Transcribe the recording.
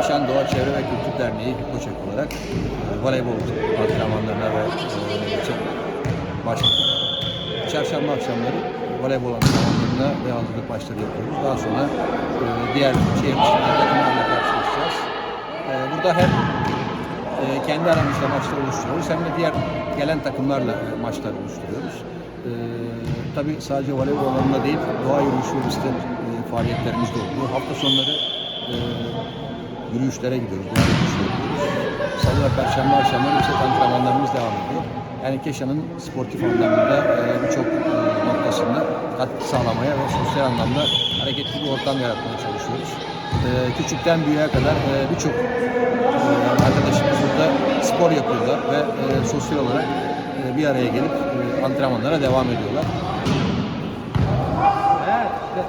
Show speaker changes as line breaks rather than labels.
Keşan Doğa Çevre ve Kültür Derneği Koçak olarak e, voleybol antrenmanlarına ve e, çe- başladık. Çarşamba akşamları voleybol antrenmanlarına ve hazırlık maçları yapıyoruz. Daha sonra e, diğer şehir dışında takımlarla karşılaşacağız. E, burada hem e, kendi aramızda maçlar oluşturuyoruz hem de diğer gelen takımlarla e, maçlar oluşturuyoruz. E, tabii sadece voleybol alanında değil, doğa yürüyüşü ve faaliyetlerimiz de oluyor. Hafta sonları e, yürüyüşlere gidiyoruz. Salı ve Perşembe akşamları yüksek antrenmanlarımız devam ediyor. Yani Keşan'ın sportif anlamda e, birçok e, noktasında katkı sağlamaya ve sosyal anlamda hareketli bir ortam yaratmaya çalışıyoruz. E, küçükten büyüğe kadar birçok arkadaşımız burada spor yapıyorlar ve e, sosyal olarak bir araya gelip antrenmanlara devam ediyorlar. Evet.